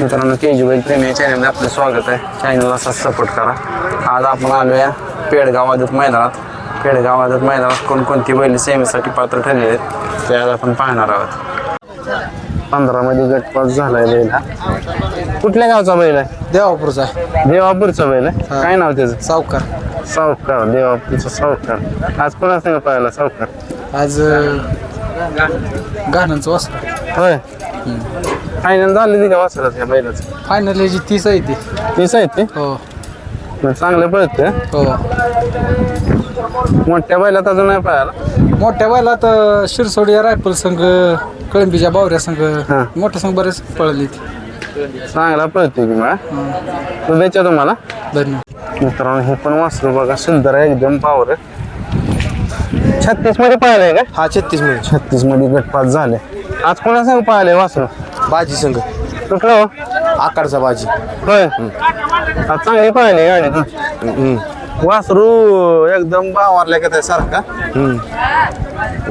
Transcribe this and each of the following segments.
मित्रांनो के जी बैल प्रेमी चॅनलमध्ये आपलं स्वागत आहे. चॅनलला असा सपोर्ट करा. आज आपण आलो या पेडगाव आदत मैदानात. पेडगाव आदत मैदानात कोणकोणती बैल सेमीसाठी पात्र ठरलेले आहेत ते आज आपण पाहणार आहोत. पंधरामध्ये गटपास झालाय बैल कुठल्या गावचा बैल आहे? देवापूरचा. देवापूरचा बैल आहे? काय नाव त्याचं? सावकार. सावकार देवापूरचा सावकार. आज कोणा संग पाहिला सावकार? आज गाण्यांचं वासर. होय. फायनल झाली ती का वासरात या बैलाचं? फायनल जी तीस आहे ती. तीस आहेत ते? हो. मग चांगलं पळते हो. मोठ्या बैलात अजून नाही पाहायला मोठ्या बैलात अं, शिरसोडी या रायफल संघ कळंबीच्या बावऱ्या संघ हा. मोठ्या संघ बरेच पळली ती. चांगला पळतोय की मला शुभेच्छा तुम्हाला? धन्यवाद. मित्रांनो हे पण वासरू बघा सुंदर आहे एकदम पावर छत्तीसमध्ये पाहिलंय का हा छत्तीस मिनिट छत्तीसमध्ये गटपात झाले. आज कोणा संग पाहिलंय वासरू? बाजी संघ. कुठलं हो? आकारचा बाजी. होय? आज चांगली पाहिली गाडी. वासरू एकदम बावारल्या का सारखा.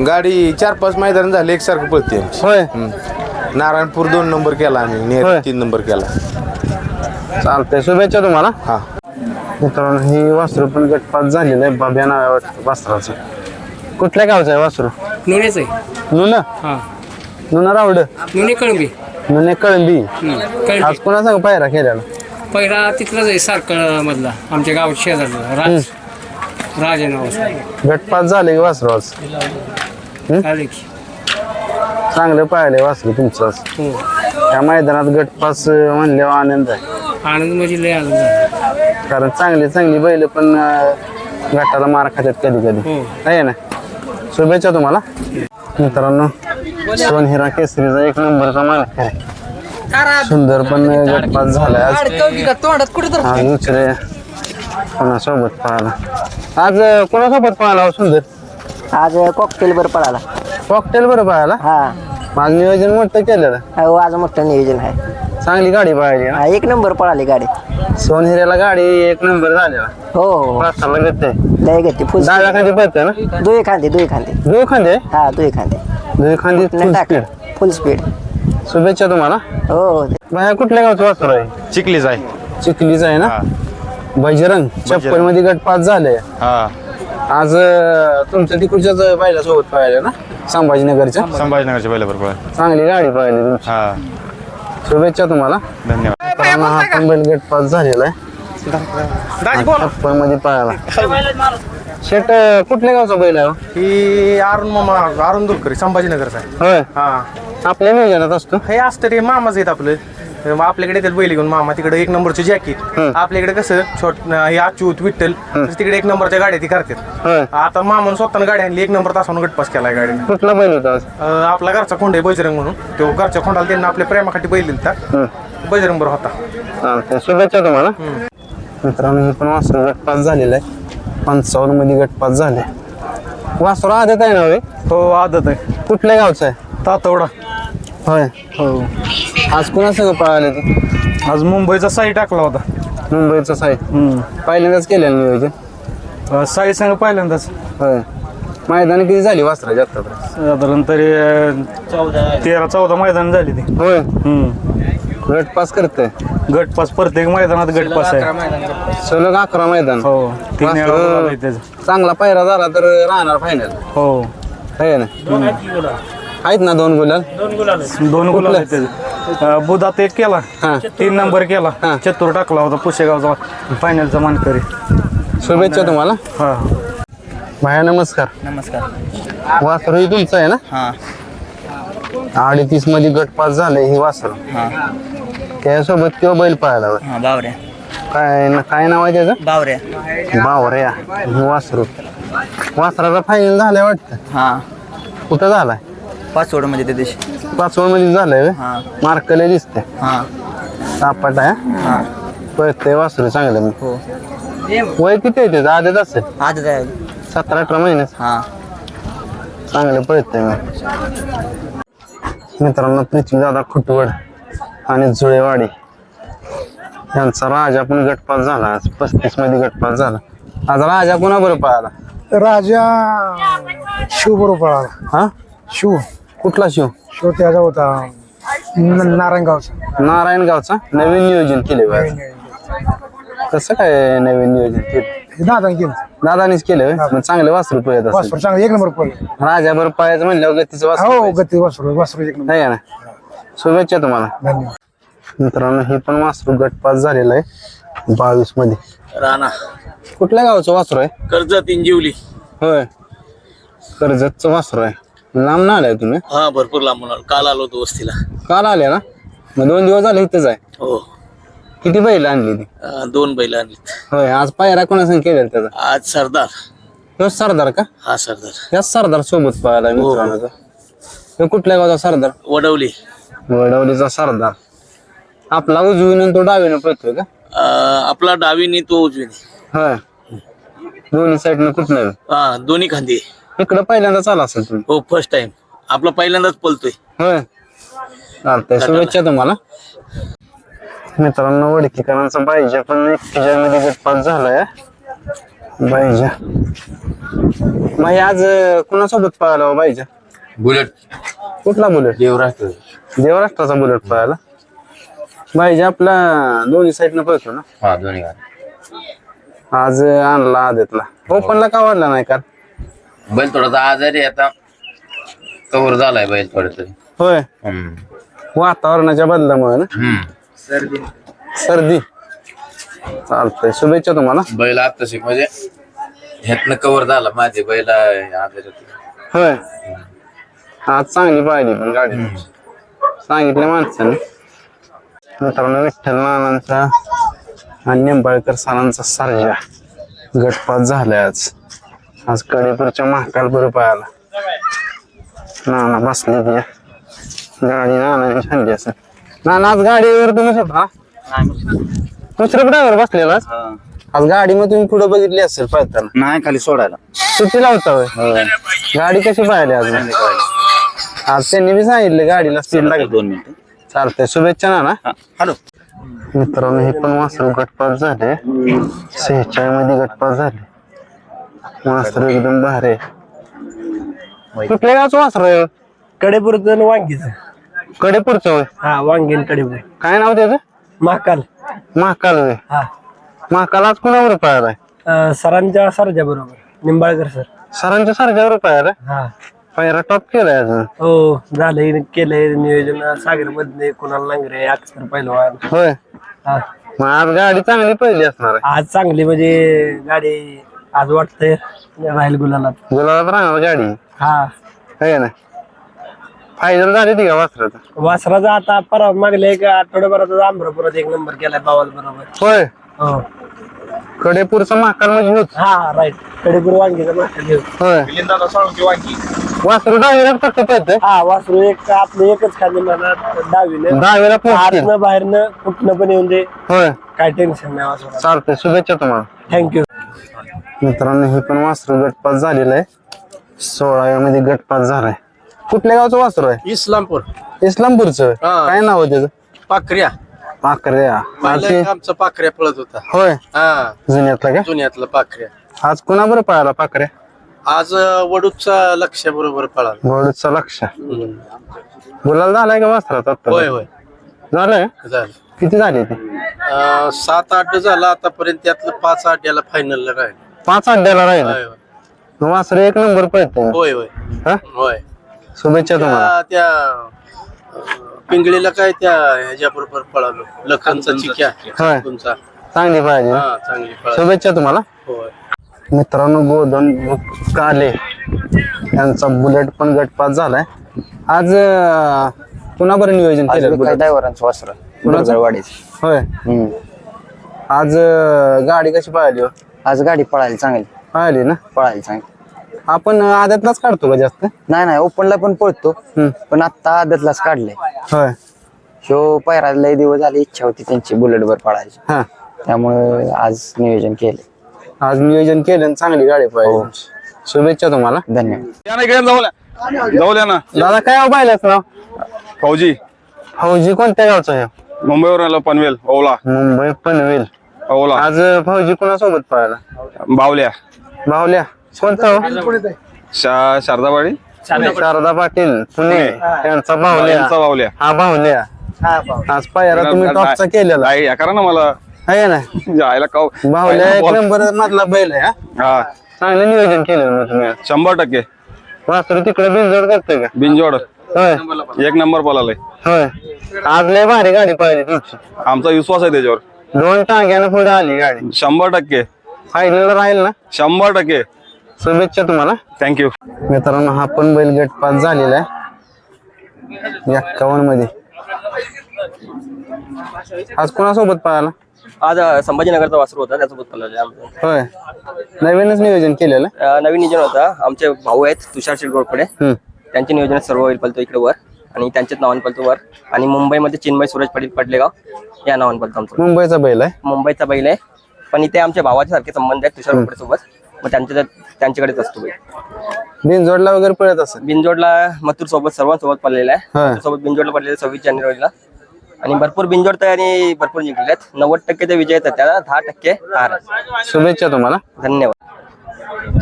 गाडी चार पाच मैदान झाले एकसारखं पळते आमची. होय. नारायणपूर दोन नंबर केला आम्ही होय. तीन नंबर केला. चालतंय शुभेच्छा तुम्हाला. हा. मित्रांनो ही वासरू पण गटपात झालेलं आहे बाब्या नाव वासराचं. कुठल्या गावचं आहे वासरू? नुनेच आहे. नुना हा. नुना रावड. नुने कळंबी. नुने कळंबी. आज कोणा सांग पायरा केलेला पहिला तिथलाच आहे सारखं मधला आमच्या गावात शेजारचा राज राजे नाव गटपात झाले की वासरू आज? आले की. चांगलं पाहिले वासरू तुमचं आज. हो. त्या मैदानात गटपास म्हणल्यावर आनंद आहे. आनंद म्हणजे लय आनंद झाला कारण चांगली चांगली बैल पण अं, गटाला मार खात्यात कधी कधी हो. आहे ना? शुभेच्छा तुम्हाला. मित्रांनो सोनहिरा केसरीचा एक नंबरचा मालक आहे. सुंदर पण गटपास झालाय. आज आज दुसरे कोणासोबत पाहिला आज कोणासोबत पाहिला हो सुंदर? आज कॉकटेल बर पळाला. कॉकटेल बरं पाहायला हा. माझं नियोजन मोठं केलेलं? हो आज मोठं नियोजन आहे. चांगली गाडी पाहिली हा, एक नंबर पळाली गाडी. सोनहिऱ्याला गाडी एक नंबर झालेला हो हो. घेते लय गती फुल डाव्या खांदी पळते ना? दुई खांदे दुई खांदे. दोन खांदे हा दुई खांदे. दोन खांदी फुल स्पीड फुल स्पीड शुभेच्छा तुम्हाला. हो हो. बाहेर कुठल्या गावचं वासर आहे? चिखलीच आहे. चिखलीच आहे ना? बजरंग छप्पनमध्ये गट पाच झाले. हा. आज अं, तुमच्या तिकडच्याच बायला सोबत पाहिलं ना? संभाजीनगरच्या? संभाजीनगरच्या पहिल्या बरोबर. चांगली गाडी पाहिली तुमची. हा. शुभेच्छा तुम्हाला. धन्यवाद. मित्रांनो, हा पण बैल गट झालेला आहे. छप्पनमध्ये पाहायला. शेट अं, कुठल्या गावचा बैल आहे हो? ही अरुण मामा अरुण दुरकर संभाजीनगरचा आहे. होय. हा. आपल्या नियोजनात असतो. हे असतं ते मामाच आहेत आपलं. मग आपल्याकडे येतात बैल घेऊन मामा तिकडे एक नंबरचे जॅकेट आपल्याकडे कसं छोट हे अच्युत विठ्ठल तिकडे एक नंबरच्या गाड्या ती करतात. होय. आता मामानं स्वतःनं गाडी आणली एक नंबर तासावून गटपास केलाय गाडीने. कुठला बैल होता आज? अं, आपला घरचा खोंड आहे बजरंग म्हणून. तो घरच्या खोंडाला त्यांना आपल्या प्रेमासाठी बैल दिलता. हं. बजरंग बरोबर होता. चालतंय. शुभेच्छा तुम्हाला. मित्रांनो हे पण वासरू गटपास झालेलं आहे. पंचावन्नमध्ये गटपास झाले. वासरू आदत आहे ना होय? हो आदत आहे. कुठल्या गावचं आहे? तातवडा. होय. हो. आज कुणा सगळं पळाले तू? आज मुंबईचा साई टाकला होता. मुंबईचं साहेब पहिल्यांदाच केलेलं नियोजन साई संघ पहिल्यांदाच. होय. मैदान किती झाली वासराची आतापर्यंत साधारण तरी तेरा चौदा मैदान झाली ती. होय. गटपास करते गटपास प्रत्येक मैदानात गटपास आहे. सलग अकरा मैदान. हो तीन वेळा त्याचं. चांगला पायरा झाला तर राहणार फायनल हो. आहे ना? आहेत ना दोन गुलाल? दोन गुलाल आहेत त्याचे. अं, बुधात एक केला. हा. तीन नंबर केला. हा. चतुर टाकला होता पुशेगावचा. फायनलचा मानकरी. शुभेच्छा तुम्हाला. हा. भाया नमस्कार. नमस्कार. वासरू ही तुमचं आहे ना? हां. अडतीसमध्ये गटपास झाले ही वासरू. हां. त्यासोबत किंवा बैल पाहायला होय. हां बावऱ्या. काय न- काय नाव आहे त्याचं? बावऱ्या. बावऱ्या. वासरू. वासराचा फायनल झालाय वाटतं? हां. कुठं झालाय? पाचवडमध्ये त्या दिवशी. पाचवडमध्ये झालंय व्हय? हां. मार्कले दिसते हां. सापाट आहे हां. पळतंय वासरू चांगलं मी हो. वय किती आहे त्याचं? आधीच असेल? आज आहे. सतरा अठरा महिन्यात हां. चांगलं पळतंय मी मित्रांनो पृथ्वी दादा खुटवड. आणि जुळेवाडी. यांचा राजा पण गटपास झाला. आज पस्तीसमध्ये गटपास झाला. आज राजा कोणा बरं पळाला? राजा शिव बरोबर पळाला. हा? शिव. कुठला शिव? शिव त्याचा होता. नारायणगावचं. नारायणगावचा? नवीन नियोजन केले कसं काय नवीन नियोजन केलं? दादा गेलं दादानीच केलं होय? मग चांगलं वासरू पळत असेल. वासरू चांगलं. एक नंबर पडलं राजाभर पायाचं म्हणल्यावर गतीचं वासरू हो. गती वासरू वासरू एक नंबर. आहे का ना शुभेच्छा तुम्हाला. धन्यवाद. मित्रांनो हे पण वासरू गटपास झालेलं आहे बावीसमध्ये. राणा. कुठल्या गावचं वासरू आहे? कर्जत इंजिवली. होय. कर्जतचं वासरू आहे. लांब ना आलाय तुम्ही? हा भरपूर लांबून आलो काल आलो होतो वस्तीला. काल आले ना? मग दोन दिवस झाले इथंच आहे. हो. किती बैल आणली ती? अं, दोन बैल आणलीत. होय आज पायरा कोणासंग केलेला त्याचा? आज सरदार. तो सरदार का? हा सरदार. याच सरदार सोबत पाहायला मित्रांनो. तो. तो कुठल्या गावचा सरदार? वडवली. वडवलीचा सरदार. आपला उजवीनं तो डावीनं पळतोय का? अं, आपला डावीनी तो उजवीने. होय. दोन्ही साईडनं कुठनं? हा दोन्ही खांदी. इकडं पहिल्यांदा चाला असेल तुम्ही. हो फर्स्ट टाइम आपला पहिल्यांदाच पलतोय होय. चालतंय शुभेच्छा तुम्हाला. मित्रांनो वडकीकरांचा पाहिजे पण एकट्यामध्ये गटपास झालाय. पाहिजे बाई आज अं, कुणासोबत पळाला पाहिजे बुलेट. कुठला बुलेट? देवराष्ट्र. देवराष्ट्राचा बुलेट पळाला. पाहिजे आपला दोन्ही साईडनं पळतो ना? हा दोन्ही आज आणला आदेतला. ओपनला का वाढला नाही का बैल थोडासा आजारी आहे आता. कवर झालाय बैल थोडं तरी होय वातावरणाच्या बदलामुळे ना? सर्दी. चालतंय. शुभेच्छा तुम्हाला. बैल आता शिक म्हणजे ह्यातनं कवर झाला माझे बैल आजारी होते. होय. आज चांगली पाहिली पण गाडी. सांगितलं माणसाने. मित्रांनो विठ्ठल नानांचा आणि निंबाळकर सरांचा सारजा. गटपात झालाय आज. आज कडेपूरच्या महाकाल बरं पाहायला नाना बसले ती गाडी नानाने छानली असेल. नाना आज गाडीवर तुम्ही होता दुसऱ्या ड्रायव्हर बसलेला आज? गाडी मग तुम्ही पुढे बघितली असेल पळताना. नाही खाली सोडायला. सुट्टी लावता होय? गाडी कशी पाहिली आज? आज त्यांनी बी सांगितलं गाडीला स्पीड लागेल. दोन मिनिटं. चालतंय. शुभेच्छा ना हॅलो. मित्रांनो हे पण वासरू गटपास झाले. सेहेचाळीसमध्ये गटपास झाले. वासरू एकदम भारी आहे. कुठल्या गावचं वासरू आहे? कडेपूरचं वांगीचं. कडेपूरचं होय? हा वांगीन कडेपूर. काय नाव त्याचं? महाकाल. महाकाल होय. हा. महाकाल आज कुणावर पाहिला अं, सरांच्या सरच्या बरोबर निंबाळकर सर. सरांच्या सारख्यावर पाहिला हा. पायरा टॉप केलाय अजून. हो झालंय केलंय नियोजन. सागर मधले कुणाल नांगरे अक्षर पहिलवान होय. हा. मग आज गाडी चांगली पहिली असणार आहे. आज चांगली म्हणजे गाडी आज वाटतंय राहील गुलाला गुलाबात राहणार गाडी. हा. आहे ना? फायनल झाली ती का वासराचा? वासराचा आता परवा मागले एक आठवड्याभराचा आंध्रपुरात एक नंबर केलाय पावाल बरोबर. होय. हो. कडेपूरचा महाकाल म्हणजे होत. हा राईट कडेपूर वांगीचा मागचा घेऊ होय. वासरू डावीला फक्त पळत. हा वासरू एक आपलं एकच खाली म्हणा डावीनं. दहावीला पोहोचतील आतनं बाहेरनं कुठनं पण येऊन दे. होय. काय टेन्शन नाही वासरा. चालतंय शुभेच्छा तुम्हाला. थँक्यू मित्रांनो हे पण वासरू गटपास झालेलं आहे. सोळाव्या मध्ये गटपास झालाय. कुठल्या गावचं वासरू आहे? इस्लामपूर. इस्लामपूरचं. काय नाव आहे त्याचं? पाखऱ्या पाकऱ्या ते- आमचा पाखऱ्या पळत होता. होय? हा. जुन्यातला का? जुन्यातला पाखऱ्या. आज कुणा बरं पळाला पाकऱ्या आज वडूचा लक्ष बरोबर पळाला. गोडचा लक्ष गुलाल झालाय का वासरात आता? होय होय. झालंय? झालं. किती झाले ते? अं, सात आठ झाला आतापर्यंत त्यातलं पाच आठ याला फायनलला राहील. पाच अड्ड्याला राहिला? होय होय. वासरू एक नंबर पळते होय होय. हा? होय. शुभेच्छा तुम्हाला. त्या पिंगळीला काय त्या ह्याच्या बरोबर पळालो. लखनचा चिक्या. होय. तुमचा. चांगली पाहिजे हा चांगली पळालो. शुभेच्छा तुम्हाला. होय. मित्रांनो गोधन काले यांचा बुलेट पण गटपास झालाय. आज अं, कुणाबरोबर नियोजन केलं बुलेट? ड्रायव्हरांचं वासर कुणाचं? वाडीच होय. आज अं, गाडी कशी पाहिली हो? आज गाडी पळायला चांगली. पाहिली ना? पळायला चांगली. आपण अं, आद्यातलाच काढतो का जास्त? नाही नाही ओपनला पण पळतो. हम्म. पण आता आदतलाच काढलंय. होय. शो पायरा लय दिवस झाले इच्छा होती त्यांची बुलेट वर पळायची. हा. त्यामुळे आज नियोजन केले आज नियोजन केलं आणि चांगली गाडी पाहिजे शुभेच्छा तुम्हाला. धन्यवाद. जाऊया ना दादा काय हो पाहिलंच नाव? फौजी. फौजी कोणत्या गावचा आहे? मुंबईवरून आलो पनवेल ओला मुंबई पनवेल. ओला आज अं, फौजी कोणासोबत पाहिला बावल्या. बाहुल्या कोणता? हो शा शारदावाडी शारदा पाटील पुणे. यांचा यांचा बाहुल्या. हा बाहुल्या आज पायरा तुम्ही टॉपचा केलेला. आई, या करा ना मला. आहे ना? जायला काव बाहुल्या एक नंबर मधला बैल आहे हा. हा. चांगलं नियोजन केलेलं मग तुम्ही. शंभर टक्के. वासरू तिकडे बिनजोड करतोय का? बिनजोड. होय. एक नंबर पळालाय. होय. आज लय भारी गाडी पाहिली तुमची. आमचा विश्वास आहे त्याच्यावर. दोन टांग्यानं पुढे आली गाडी. शंभर टक्के. फायनल राहील ना? शंभर टक्के. शुभेच्छा तुम्हाला. थँक्यू मित्रांनो हा पण बैल गट पास झालेला आहे. एक्कावन्नमध्ये आज कोणासोबत पळाला? आज संभाजीनगरचा वासरू होता त्यासोबत पळाले होय. नवीनच नियोजन केलेलं? अं, नवीन नियोजन होता. आमचे भाऊ आहेत तुषार शिरगोडकडे हम्म. त्यांच्या नियोजनात सर्व होईल पलतो इकडे वर आणि त्यांच्याच नावाने पलतो वर. आणि मुंबईमध्ये चिन्मय सूरज पाटील पडलेगाव या नावाने पलतो आमचं. मुंबईचा बैल आहे. मुंबईचा बैल आहे. पण इथे आमच्या भावाच्या सारखे संबंध आहेत तुषार गोडकडे सोबत मग त्यांच्या त्यांच्याकडेच असतो बैल. बिनजोडला वगैरे पळत असेल. बिंजोडला मथुर सोबत सर्वांसोबत पडलेला हा. आहे सोबत बिंजोडला पडलेला सव्वीस जानेवारीला. आणि भरपूर बिंजोड तयारी भरपूर जिंकलेले आहेत. नव्वद टक्के ते विजय आहेत त्याला. दहा टक्के हार आहे. शुभेच्छा तुम्हाला. धन्यवाद.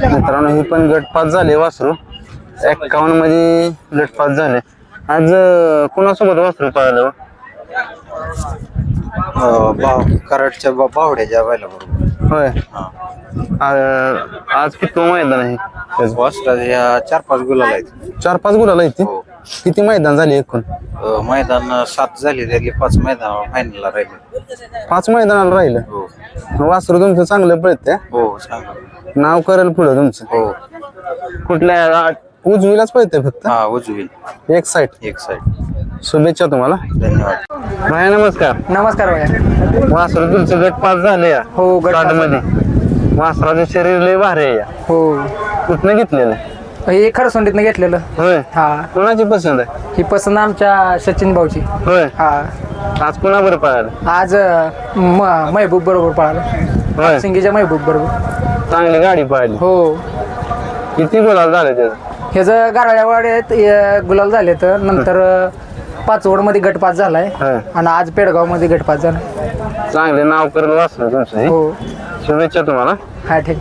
मित्रांनो ही पण गटपास झाले वासरू. एक्कावन्नमध्ये गटपास झाले. आज अं, कोणासोबत वासरू पळालं कराडच्या बावड्याच्या बायला बरोबर होय आ- आज किती मैदान आहे. चार पाच गुलाल आहेत. चार पाच गुलाला येते किती मैदान झाले एकूण? अ, मैदान सात झाले त्यातले पाच मैदान फायनलला राहिले. पाच मैदानाला राहिलं? हो. वासरू तुमचं चांगलं पळते हो चांगलं. नाव करेल पुढं तुमचं. हो. कुठल्या उजवीलाच पळते फक्त? हा उजवी एक साईड एक साईड शुभेच्छा तुम्हाला. धन्यवाद. भाया नमस्कार. नमस्कार भैया. वासरू तुमचं गट पास झाले या हो गटमध्ये. वासराचं शरीर लय भारी आहे या. हो. कुठनं घेतलेलं? हे खरसुंडीतनं घेतलेलं. होय. हा. कोणाची पसंत आहे? ही पसंत आमच्या सचिन भाऊची. होय. हा. आज कोणाबरोबर पळालं? आज अं, म- महबूब बरोबर पळाला. होय. सिंगीच्या महबूब बरोबर. चांगली गाडी पळाली. हो. किती गुलाल झाले त्याचं? ह्याचं गाराळ्यावाड्यात अं, गुलाल झाले तर नंतर पाचवडमध्ये गटपास झालाय. होय. आणि आज पेडगावमध्ये गटपास झाला. चांगले नाव करेल वासरू तुमचं हे. हो. शुभेच्छा तुम्हाला. हा ठीक